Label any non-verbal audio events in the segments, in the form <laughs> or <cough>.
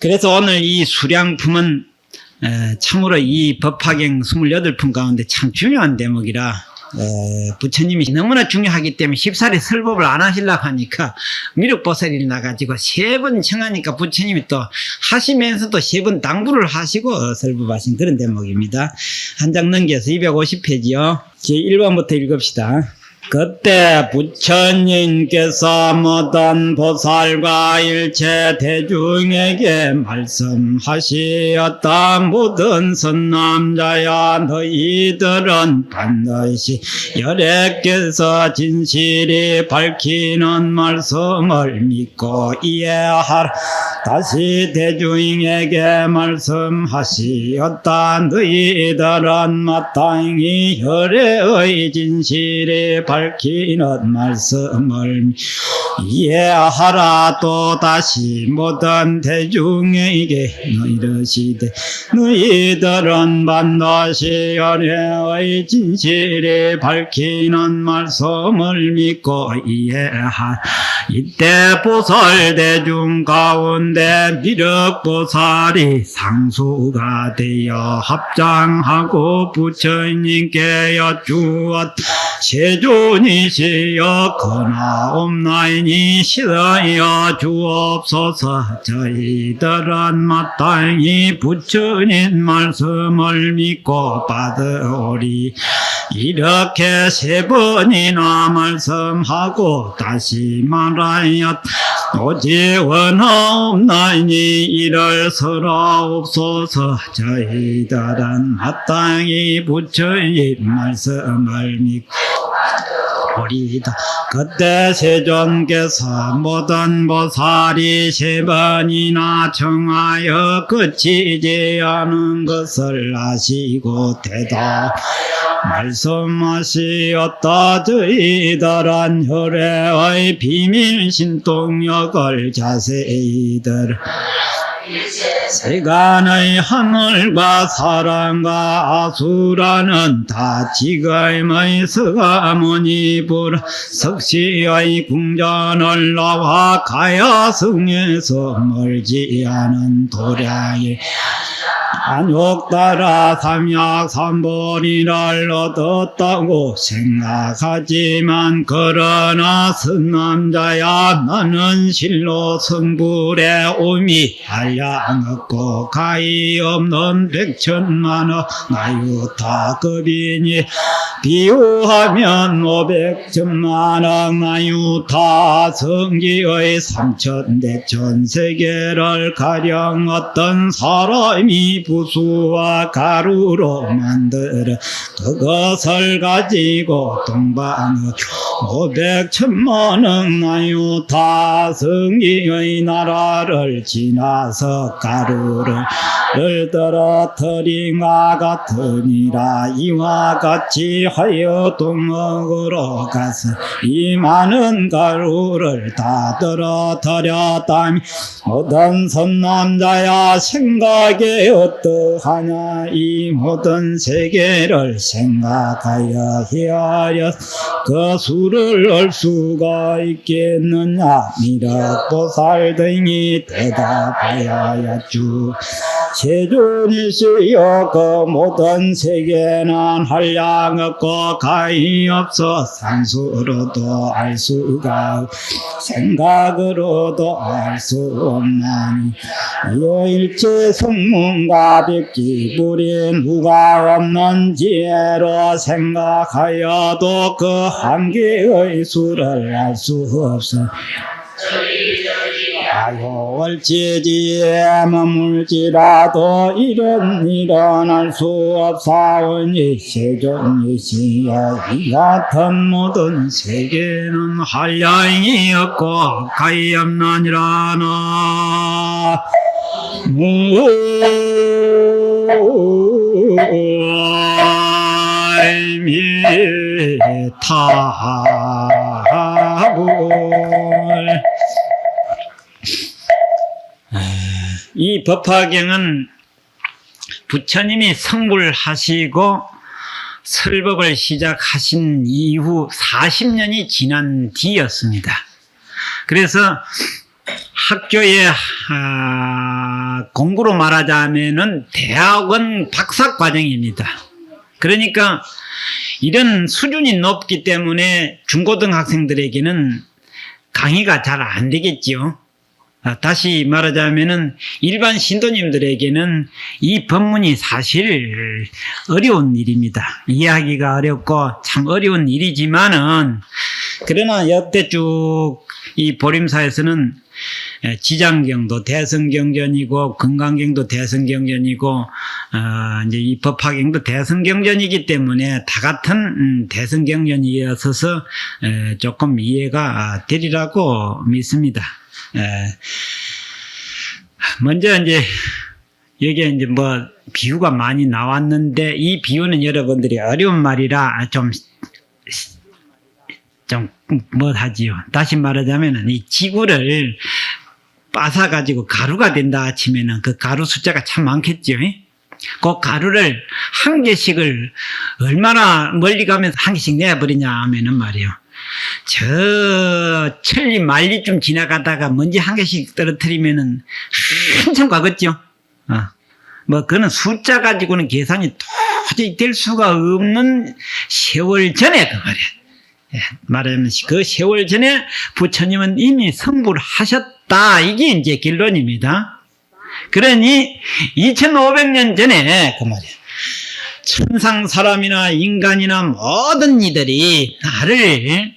그래서 오늘 이 수량품은 에, 참으로 이 법화경 28품 가운데 참 중요한 대목이라 에, 부처님이 너무나 중요하기 때문에 쉽사리 설법을 안 하시려고 하니까 미륵보살이 나가지고 세 번 청하니까 부처님이 또 하시면서도 세 번 당부를 하시고 어, 설법하신 그런 대목입니다. 한 장 넘겨서 250페이지요. 제 1번부터 읽읍시다. 그때 부처님께서 모든 보살과 일체 대중에게 말씀하시었다. 모든 선남자야 너희들은 반드시 열애께서 진실이 밝히는 말씀을 믿고 이해하라. 다시 대중에게 말씀하시었다. 너희들은 마땅히 혈애의 진실이 밝히는 말씀을 이해하라. 또 다시 모든 대중에게 이르시되 너희들은 반드시 혈애의 진실이 밝히는 말씀을 믿고 이해하라. 이때 보살 대중 가운데 미륵보살이 상수가 되어 합장하고 부처님께 여쭈었 세존이시여 거나옵나이니 시하여 주옵소서. 저희들은 마땅히 부처님 말씀을 믿고 받으오리 이렇게 세 번이나 말씀하고 다시 말하였 오직 원하옵나이니 이를 서러옵소서 저희들은 마땅히 부처님 말씀을 믿고 오리다. 그때 세존께서 모든 보살이 세 번이나 청하여 그치지 않은 것을 아시고 대답 말씀하시었다 저희들은 혈애의 비밀 신동력을 자세히 들어 세간의 하늘과 사랑과 아수라는 다 지금의 서가모니 불 석시의 궁전을 나와 가야 성에서 멀지 않은 도량에 안욕 따라 삼약 삼보리를 얻었다고 생각하지만 그러나 선남자야 나는 실로 성불의 오미 한량 없고 가히 없는 백천만원 나유타급이니 비유하면 오백천만원 나유타 성지의 삼천대천 세계를 가령 어떤 사람이 부 수와 가루로 만들어 그것을 가지고 동방을 오백 천만원 나유타 성지의 나라를 지나서 가루를 를 떨어뜨린과 같으니라. 이와 같이 하여 동역으로 가서 이 많은 가루를 다 떨어뜨렸다니 모든 선남자야 생각에 어떠하냐? 이 모든 세계를 생각하여 헤아려 그 수를 알 수가 있겠느냐? 미륵보살 등이 대답하여 주 세존이시여 그 모든 세계는 한량 없고 가히 없어 산수로도 알 수가 없- 생각으로도 알 수 없나니. 여일체 성문과 백기 부린 누가 없는 지혜로 생각하여도 그 한계의 수를 알 수 없어 아요월지지에 머물지라도 이런 일어날 수 없사오니 세존이시여 이 같은 모든 세계는 한량이 없고 가히 없나니라나. 무미타불 이 법화경은 부처님이 성불하시고 설법을 시작하신 이후 40년이 지난 뒤였습니다. 그래서 학교에 아, 공부로 말하자면은 대학원 박사 과정입니다. 그러니까 이런 수준이 높기 때문에 중고등학생들에게는 강의가 잘 안 되겠지요. 아, 다시 말하자면은 일반 신도님들에게는 이 법문이 사실 어려운 일입니다. 이해하기가 어렵고 참 어려운 일이지만은 그러나 역대 쭉 이 보림사에서는 에, 지장경도 대성경전이고 건강경도 대성경전이고 어, 이제 이 법화경도 대성경전이기 때문에 다 같은 음, 대성경전이어서 에, 조금 이해가 아, 되리라고 믿습니다. 에, 먼저 이제 여기에 이제 뭐 비유가 많이 나왔는데 이 비유는 여러분들이 어려운 말이라 좀 좀 뭐하지요. 다시 말하자면은 이 지구를 빻아 가지고 가루가 된다 치면은 그 가루 숫자가 참 많겠죠. 그 가루를 한 개씩을 얼마나 멀리 가면서 한 개씩 내버리냐 하면은 말이요. 저 천리 만리쯤 지나가다가 먼지 한 개씩 떨어뜨리면은 한참 가겠죠. 어. 뭐 그는 숫자 가지고는 계산이 도저히 될 수가 없는 세월 전에 그 말이야. 예, 말하자면 그 세월 전에 부처님은 이미 성불 하셨다. 이게 이제 결론입니다. 그러니 2500년 전에 그 말이야. 천상 사람이나 인간이나 모든 이들이 나를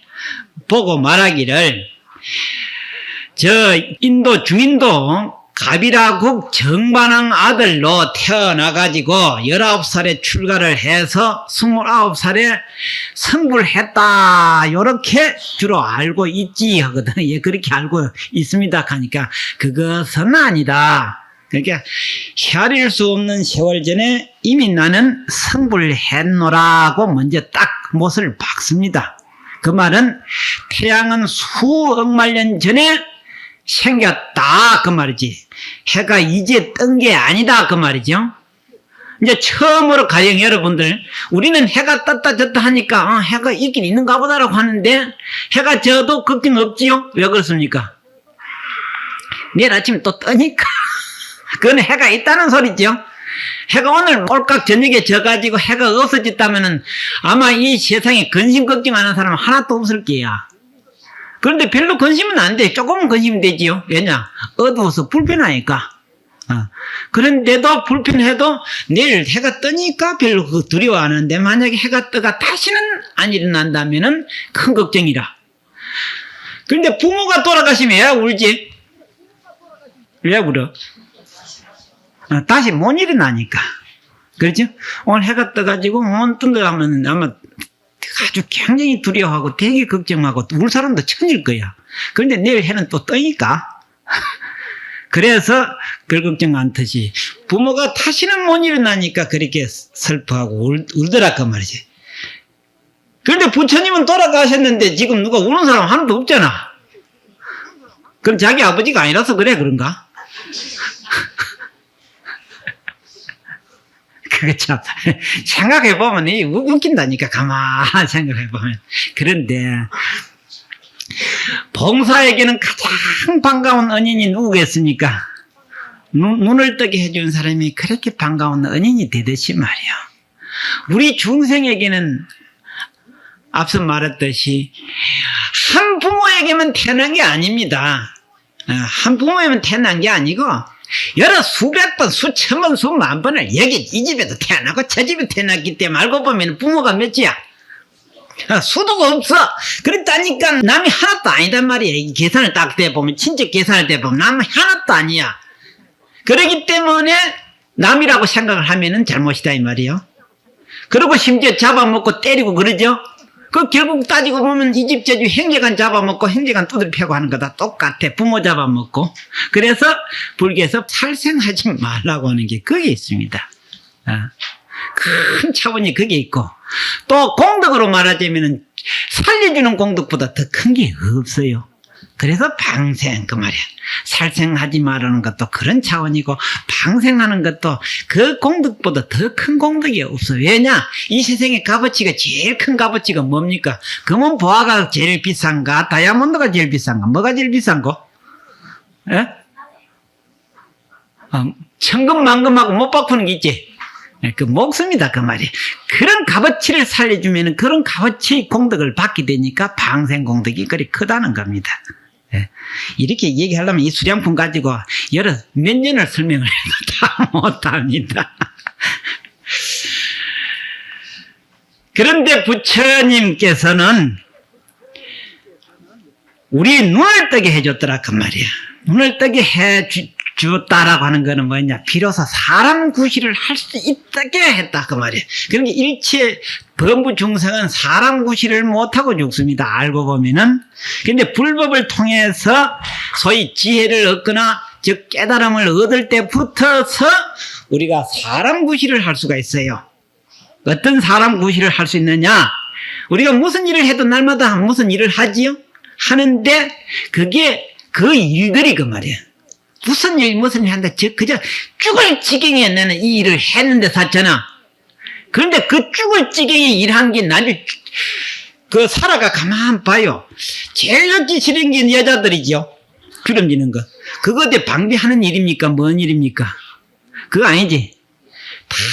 보고 말하기를 저 인도 중인도 가비라국 정반왕 아들로 태어나가지고 19살에 출가를 해서 29살에 성불 했다. 요렇게 주로 알고 있지 하거든. <laughs> 예, 그렇게 알고 있습니다. 하니까 그것은 아니다. 그러니까 헤아릴 수 없는 세월 전에 이미 나는 성불 했노라고 먼저 딱 못을 박습니다. 그 말은 태양은 수억만 년 전에 생겼다. 그 말이지. 해가 이제 뜬 게 아니다. 그 말이죠. 이제 처음으로 가령 여러분들 우리는 해가 떴다 졌다 하니까 어, 해가 있긴 있는가 보다라고 하는데 해가 져도 걱정 없지요? 왜 그렇습니까? 내일 아침에 또 뜨니까 그건 해가 있다는 소리죠 해가 오늘 꼴깍 저녁에 져가지고 해가 없어졌다면은 아마 이 세상에 근심 걱정하는 사람 은 하나도 없을 게야 그런데 별로 근심은 안 돼. 조금은 근심 되지요. 왜냐? 어두워서 불편하니까. 어. 그런데도 불편해도 내일 해가 뜨니까 별로 그 두려워 안 하는데 만약에 해가 떠가 다시는 안 일어난다면은 큰 걱정이라. 그런데 부모가 돌아가시면 왜 울지? 왜 울어? 어, 다시 못 일어나니까. 그렇죠? 오늘 해가 떠가지고 못 뜬다 하면 아마 아주 굉장히 두려워하고 되게 걱정하고 울 사람도 천일 거야. 그런데 내일 해는 또 뜨니까. <laughs> 그래서 별 걱정 않듯이 부모가 다시는 못 일어나니까 그렇게 슬퍼하고 울, 울더라 그 말이지. 그런데 부처님은 돌아가셨는데 지금 누가 우는 사람 하나도 없잖아. 그럼 자기 아버지가 아니라서 그래 그런가? <laughs> 그거 참 생각해 보면 이 웃긴다니까 가만 생각해 보면 그런데 봉사에게는 가장 반가운恩인이 누구겠습니까? 눈, 눈을 뜨게 해준 사람이 그렇게 반가운恩인이 되듯이 말이야. 우리 중생에게는 앞서 말했듯이 한 부모에게만 태어난 게 아닙니다. 어, 한 부모에만 태어난 게 아니고 여러 수백 번, 수천 번, 수만 번을 여기 이 집에도 태어나고 저 집에 태어났기 때문에 알고 보면 부모가 몇이야? 아, 수도가 없어. 그랬다니까 남이 하나도 아니단 말이야. 이 계산을 딱 대보면, 친척 계산을 대보면 남이 하나도 아니야. 그러기 때문에 남이라고 생각을 하면은 잘못이다 이 말이요. 그리고 심지어 잡아먹고 때리고 그러죠. 그 결국 따지고 보면 이집저집 행제간 잡아먹고 행제간 두드려 패고 하는 거다 똑같아. 부모 잡아먹고. 그래서 불교에서 살생하지 말라고 하는 게 그게 있습니다. 아, 큰 차원이 그게 있고 또 공덕으로 말하자면 살려주는 공덕보다 더 큰 게 없어요. 그래서 방생 그 말이야. 살생하지 말라는 것도 그런 차원이고 방생하는 것도 그 공덕보다 더 큰 공덕이 없어. 왜냐? 이 세상의 값어치가 제일 큰 값어치가 뭡니까? 금은 보화가 제일 비싼가? 다이아몬드가 제일 비싼가? 뭐가 제일 비싼 거? 예? 어, 천금만금하고 못 바꾸는 게 있지. 예, 그 목숨이다 그 말이. 그런 값어치를 살려주면 그런 값어치 공덕을 받게 되니까 방생 공덕이 그리 크다는 겁니다. 예. 이렇게 얘기하려면 이 수량품 가지고 여러 몇 년을 설명을 해도 <laughs> 다 못합니다. 그런데 부처님께서는 우리 눈을 뜨게 해줬더라 그 말이야. 눈을 뜨게 해 주, 줬다라고 하는 거는 뭐냐? 비로소 사람 구실을 할 수 있게 했다 그 말이야. 그러니까 일체 범부 중생은 사람 구실을 못하고 죽습니다. 알고 보면은. 근데 불법을 통해서 소위 지혜를 얻거나 즉 깨달음을 얻을 때부터서 우리가 사람 구실을 할 수가 있어요. 어떤 사람 구실을 할 수 있느냐? 우리가 무슨 일을 해도 날마다 무슨 일을 하지요? 하는데 그게 그 일들이 그 말이야. 무슨 일 무슨 일 한다. 저 그저 죽을 지경에 나는 이 일을 했는데 샀잖아. 그런데 그 죽을 지경에 일한 게 나를 그 살아가 가만 봐요. 제일 얻기 싫은 게 여자들이죠. 주름지는 거. 그거에 방비하는 일입니까? 뭔 일입니까? 그거 아니지.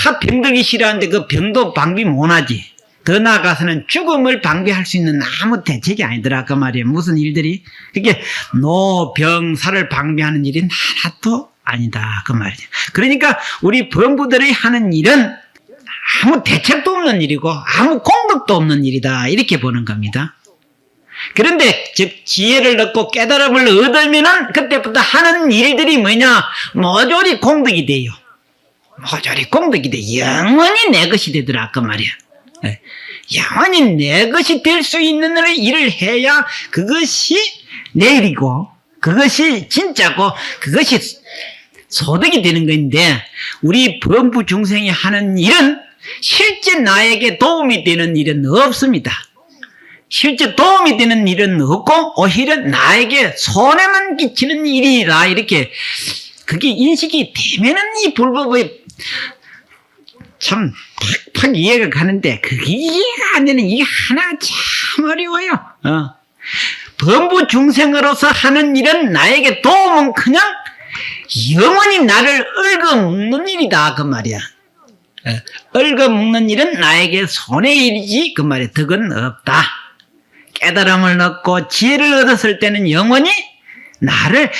다 병들기 싫어하는데 그 병도 방비 못하지. 더 나아가서는 죽음을 방비할 수 있는 아무 대책이 아니더라 그 말이에요. 무슨 일들이 그게 노병사를 방비하는 일이 하나도 아니다 그 말이에요. 그러니까 우리 범부들이 하는 일은 아무 대책도 없는 일이고 아무 공덕도 없는 일이다 이렇게 보는 겁니다. 그런데 즉 지혜를 얻고 깨달음을 얻으면은 그때부터 하는 일들이 뭐냐 모조리 공덕이 돼요. 모조리 공덕이 돼 영원히 내 것이 되더라 그 말이야. 예. 영원히 내 것이 될 수 있는 일을 해야 그것이 내 일이고 그것이 진짜고 그것이 소득이 되는 건데 우리 범부 중생이 하는 일은 실제 나에게 도움이 되는 일은 없습니다. 실제 도움이 되는 일은 없고 오히려 나에게 손해만 끼치는 일이라 이렇게 그게 인식이 되면은 이 불법의 참 팍팍 이해가 가는데 그게 이해가 안 되는 이게 하나 참 어려워요. 어. 범부 중생으로서 하는 일은 나에게 도움은 그냥 영원히 나를 얽어먹는 일이다 그 말이야. 어. 얽어먹는 일은 나에게 손해일이지 그 말이야. 덕은 없다. 깨달음을 얻고 지혜를 얻었을 때는 영원히 나를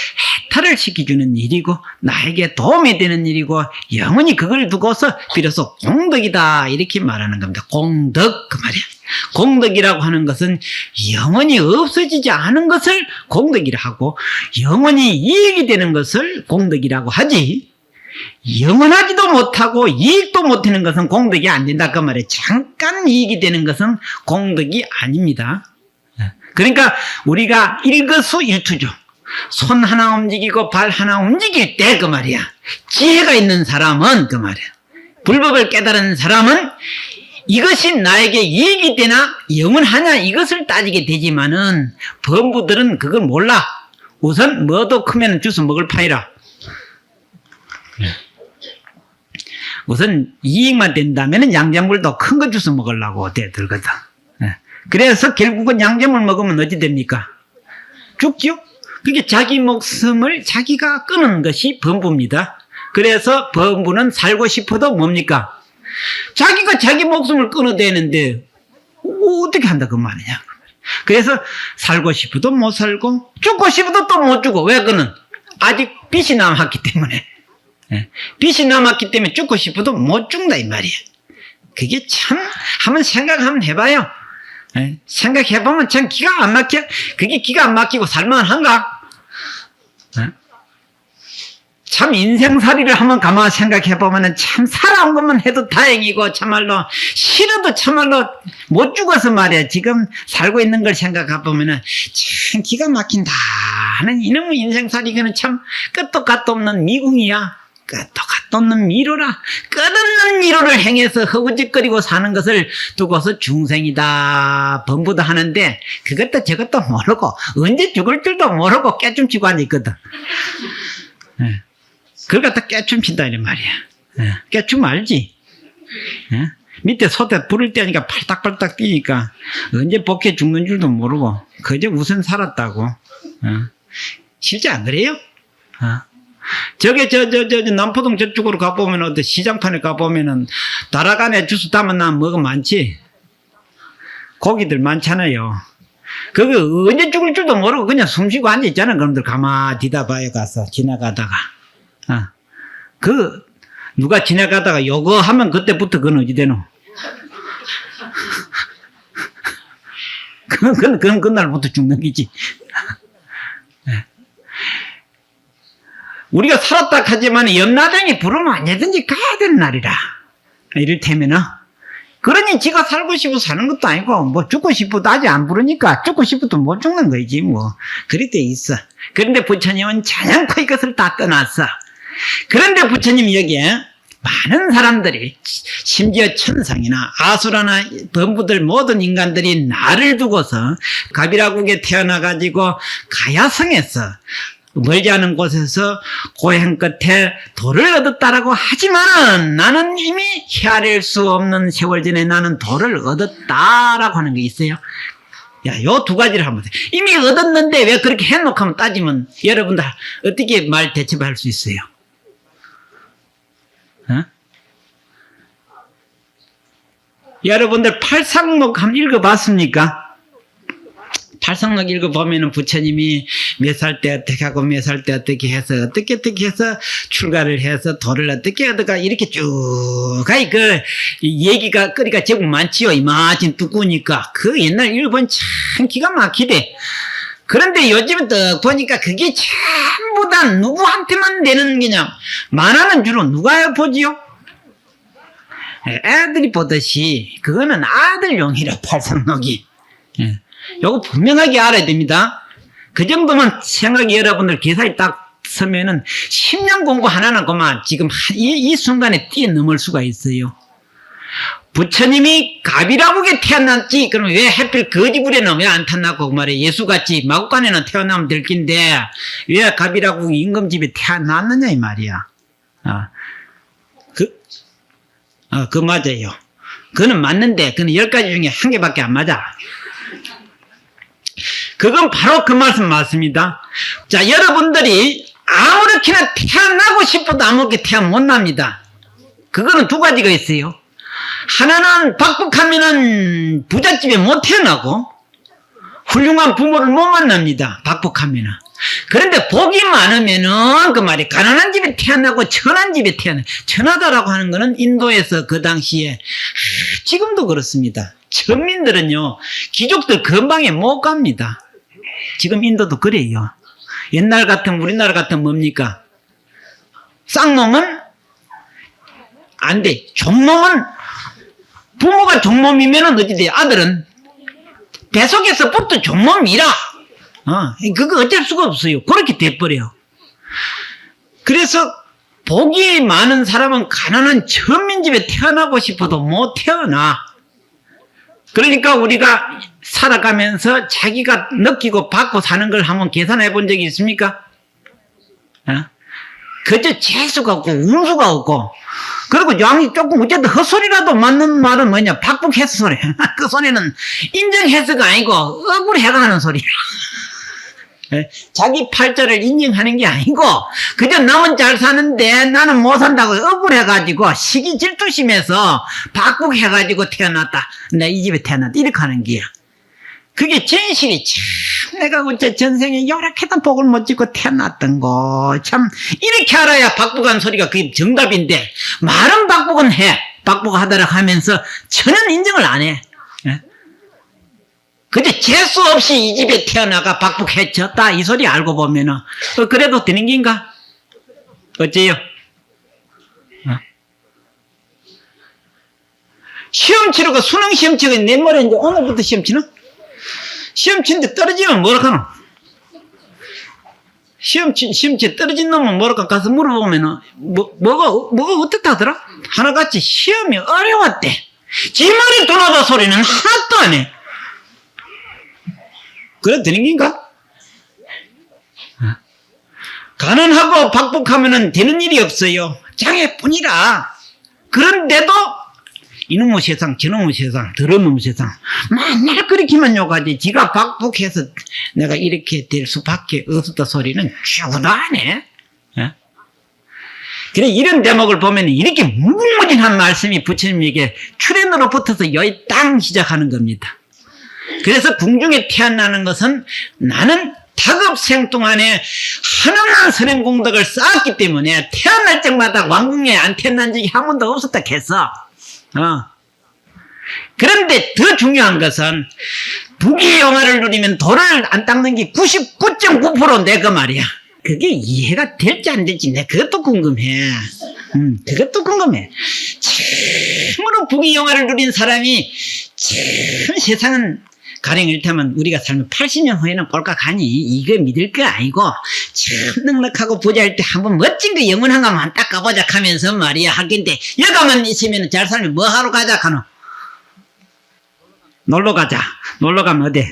해탈을 시켜주는 일이고 나에게 도움이 되는 일이고 영원히 그걸 두고서 비로소 공덕이다 이렇게 말하는 겁니다. 공덕 그 말이야. 공덕이라고 하는 것은 영원히 없어지지 않은 것을 공덕이라 하고 영원히 이익이 되는 것을 공덕이라고 하지 영원하지도 못하고 이익도 못하는 것은 공덕이 안 된다 그 말이에요. 잠깐 이익이 되는 것은 공덕이 아닙니다. 그러니까 우리가 일거수일투죠. 손 하나 움직이고 발 하나 움직일 때 그 말이야. 지혜가 있는 사람은 그 말이야. 불법을 깨달은 사람은 이것이 나에게 이익이 되나 영원하냐 이것을 따지게 되지만은 범부들은 그걸 몰라. 우선 뭐도 크면 주스 먹을 파이라. 우선 이익만 된다면은 양념물도 큰 거 주스 먹으려고 대들거든. 예. 그래서 결국은 양념을 먹으면 어찌 됩니까? 죽죠? 그게 자기 목숨을 자기가 끊은 것이 범부입니다. 그래서 범부는 살고 싶어도 뭡니까? 자기가 자기 목숨을 끊어대는데 어떻게 한다 그 말이냐. 그래서 살고 싶어도 못 살고 죽고 싶어도 또 못 죽어. 왜 그는? 아직 빚이 남았기 때문에. 예. 빚이 남았기 때문에 죽고 싶어도 못 죽는다 이 말이야. 그게 참 한번 생각 한번 해봐요. 예. 생각해보면 참 기가 안 막혀. 그게 기가 안 막히고 살만한가? 예? 참 인생살이를 한번 가만 생각해보면 참 살아온 것만 해도 다행이고 참말로 싫어도 참말로 못 죽어서 말이야 지금 살고 있는 걸 생각해보면 참 기가 막힌다 하는 이놈의 인생살이 그는 참 끝도 갓도 없는 미궁이야 끝도 갓도 없는 미로라 끝없는 미로를 행해서 허우짓거리고 사는 것을 두고서 중생이다 범부도 하는데 그것도 저것도 모르고 언제 죽을 줄도 모르고 깨춤치고 앉아있거든 예. 그걸 갖다 깨춤친다 이런 말이야. 예. 깨춤 알지? 예? 밑에 소대 부를 때니까 팔딱팔딱 뛰니까 언제 복해 죽는 줄도 모르고 그저 우선 살았다고. 어. 실제 안 그래요? 어. 저게 저, 저, 남포동 저쪽으로 가보면 어디 시장판에 가보면은 다락안에 주스 담은 나 뭐가 많지? 고기들 많잖아요. 그거 언제 죽을 줄도 모르고 그냥 숨 쉬고 앉아있잖아. 그놈들 가만 뒤다봐요 가서 지나가다가. 어. 그, 누가 지나가다가 요거 하면 그때부터 그건 어디 되노? <laughs> 그건, 그건, 그건 그날부터 죽는 거지. 우리가 살았다 하지만 염라당이 부르면 언제든지 가야 되는 날이라. 이를테면은, 그러니 지가 살고 싶어 사는 것도 아니고, 뭐 죽고 싶어도 아직 안 부르니까 죽고 싶어도 못 죽는 거지, 뭐. 그리 돼 있어. 그런데 부처님은 자연코 이것을 다 떠났어. 그런데 부처님 여기에 많은 사람들이 심지어 천상이나 아수라나 범부들 모든 인간들이 나를 두고서 가비라국에 태어나 가지고 가야성에서 멀지 않은 곳에서 고행 끝에 도를 얻었다라고 하지만은 나는 이미 헤아릴 수 없는 세월 전에 나는 도를 얻었다라고 하는 게 있어요. 야, 요 두 가지를 한번 해. 이미 얻었는데 왜 그렇게 해놓고 하면 따지면 여러분들 어떻게 말 대처할 수 있어요? 어? 여러분들 팔상록 한번 읽어봤습니까? 팔상록 읽어보면은 부처님이 몇 살 때 어떻게 하고 몇 살 때 어떻게 해서 어떻게 어떻게 해서 출가를 해서 도를 어떻게 얻어가 이렇게 쭉 가이 그 얘기가 거리가 제법 많지요. 이마진 두꾸니까. 그 옛날 읽어본 참 기가 막히대. 그런데 요즘 또 보니까 그게 전부 다 누구한테만 되는 그냥 만화는 주로 누가 보지요? 애들이 보듯이 그거는 아들용이라 팔상록이. 예. 요거 분명하게 알아야 됩니다. 그 정도만 생각이 여러분들 기사에 딱 서면은 10년 공부 하나는 그만 지금 이, 이 순간에 뛰어넘을 수가 있어요. 부처님이 가비라국에 태어났지. 그럼 왜 하필 거지불에는 왜안 태어났고 그 말이야 예수같이 마국간에는 태어나면 될 낀데 왜 가비라국 임금집에 태어났느냐 이 말이야. 아, 그, 아, 그 맞아요. 그는 맞는데 그는 열 가지 중에 한 개밖에 안 맞아 그건 바로 그 말씀 맞습니다 자 여러분들이 아무렇게나 태어나고 싶어도 아무렇게 태어 못 납니다 그거는 두 가지가 있어요 하나는 박복하면은 부잣집에 못 태어나고 훌륭한 부모를 못 만납니다. 박복하면은. 그런데 복이 많으면은 그 말이 가난한 집에 태어나고 천한 집에 태어나. 천하다라고 하는 거는 인도에서 그 당시에 지금도 그렇습니다. 천민들은요 귀족들 근방에 못 갑니다. 지금 인도도 그래요. 옛날 같은 우리나라 같은 뭡니까? 쌍놈은 안 돼. 종놈은 부모가 종놈이면은 어찌 돼? 아들은 배속에서 부터 종놈이라. 어, 그거 어쩔 수가 없어요. 그렇게 돼버려. 그래서 복이 많은 사람은 가난한 천민집에 태어나고 싶어도 못 태어나. 그러니까 우리가 살아가면서 자기가 느끼고 받고 사는 걸 한번 계산해 본 적이 있습니까? 어? 그저 재수가 없고 운수가 없고 그리고 양이 조금 어쨌든 헛소리라도 맞는 말은 뭐냐 박복해서 소리 <laughs> 그 소리는 인정해서가 아니고 억울해가 하는 소리야 예? 자기 팔자를 인정하는 게 아니고 그저 남은 잘 사는데 나는 못 산다고 억울해가지고 시기 질투심에서 박복해가지고 태어났다. 내이 집에 태어났다. 이렇게 하는 게야. 그게 진실이 참 내가 어째 전생에 요렇게도 복을 못 짓고 태어났던 거. 참 이렇게 알아야 박복한 소리가 그게 정답인데 말은 박복은 해. 박복하다라 하면서 전혀 인정을 안해. 예? 그저 재수 없이 이 집에 태어나가 박복해졌다 이 소리 알고 보면은 어, 그래도 되는 긴가 어째요 어? 시험 치르고 수능 시험 치고 내일 모레 이제 오늘부터 시험 치나? 시험 치는데 떨어지면 뭐라 하노? 시험 치, 시험 치 떨어진 놈은 뭐랄까 가서 물어보면은 뭐, 뭐가 뭐가 어떻다 하더라? 하나같이 시험이 어려웠대. 지 말이 도나다 소리는 하나도 안 해. 그래 되는 긴가? 어? 가난하고 박복하면은 되는 일이 없어요. 장애뿐이라. 그런데도 이놈의 세상, 저놈의 세상, 더러운 세상, 맨날 그렇게만 욕하지. 지가 박복해서 내가 이렇게 될 수밖에 없었다 소리는 죽어도 안 해. 예? 그래 이런 대목을 보면 이렇게 무궁무진한 말씀이 부처님에게 출현으로 붙어서 여기 땅 시작하는 겁니다. 그래서 궁중에 태어나는 것은 나는 다급생 동안에 하나만 선행 공덕을 쌓았기 때문에 태어날 적마다 왕궁에 안 태어난 적이 한 번도 없었다 했어. 어. 그런데 더 중요한 것은 부귀 영화를 누리면 돌을 안 닦는 게 99.9%내 그 말이야. 그게 이해가 될지 안 될지 내 그것도 궁금해. 음, 그것도 궁금해. 참으로 부귀 영화를 누린 사람이 참 세상은 가령 이를테면 우리가 살면 80년 후에는 꼴까 가니 이거 믿을 거 아니고 참 넉넉하고 부자일 때 한번 멋진 거 영원한 거만 닦아보자 하면서 말이야. 할 건데 여가만 있으면 잘 살면 뭐 하러 가자 하노? 놀러 가자. 놀러 가면 어디?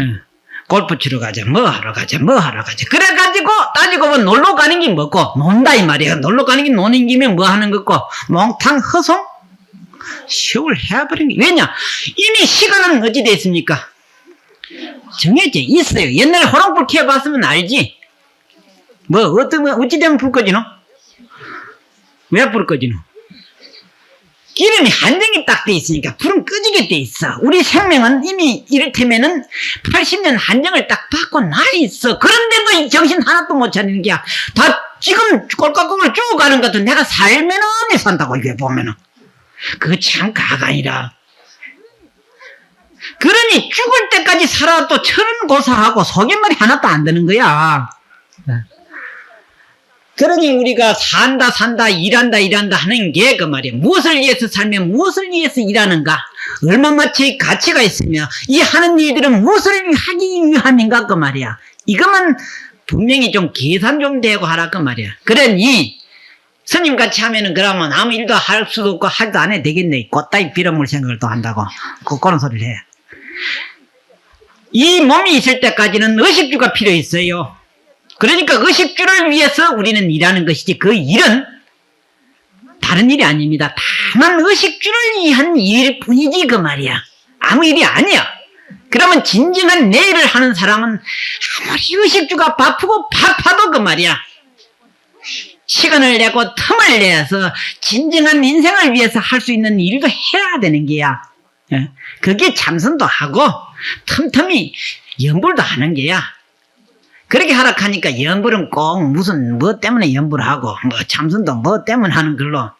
응. 골프 치러 가자. 뭐 하러 가자. 뭐 하러 가자. 그래가지고 따지고 보면 놀러 가는 게 뭐고 논다 이 말이야. 놀러 가는 게 노는 김에 뭐 하는 거고? 몽탕 허송 시험을 해버린 게 왜냐? 이미 시간은 어찌 됐습니까? 정해져 있어요. 옛날에 호롱불 켜봤으면 알지? 뭐 어떤 뭐 어찌 되면 불 꺼지노? 왜 불 꺼지노? 기름이 한정이 딱 돼 있으니까 불은 끄지게 돼 있어. 우리 생명은 이미 이를테면은 80년 한정을 딱 받고 나 있어. 그런데도 이 정신 하나도 못 차리는 게야. 다 지금 꼴깍꼴깍 쭉 가는 것도 내가 살면은 안 산다고 이게 보면은 그거 참 가관이라. 그러니 죽을 때까지 살아도 천은 고사하고 속임말이 하나도 안 되는 거야. 그러니 우리가 산다 산다 일한다 일한다 하는 게 그 말이야. 무엇을 위해서 살면 무엇을 위해서 일하는가? 얼마마치 가치가 있으며 이 하는 일들은 무엇을 하기 위함인가 그 말이야. 이것만 분명히 좀 계산 좀 되고 하라 그 말이야. 그러니 스님 같이 하면은 그러면 아무 일도 할 수도 없고 하지도 안해 되겠네. 꽃다이 빌어물 생각을 또 한다고. 그, 그런 소리를 해. 이 몸이 있을 때까지는 의식주가 필요 있어요. 그러니까 의식주를 위해서 우리는 일하는 것이지 그 일은 다른 일이 아닙니다. 다만 의식주를 위한 일일 뿐이지 그 말이야. 아무 일이 아니야. 그러면 진정한 내 일을 하는 사람은 아무리 의식주가 바쁘고 바빠도 그 말이야. 시간을 내고 틈을 내서 진정한 인생을 위해서 할 수 있는 일도 해야 되는 게야. 예? 그게 참선도 하고 틈틈이 연불도 하는 게야. 그렇게 하락하니까 연불은 꼭 무슨 뭐 때문에 연불을 하고 뭐 참선도 뭐 때문에 하는 걸로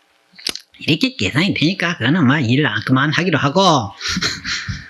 이렇게 계산이 되니까 그거는 뭐일 그만하기로 하고 <laughs>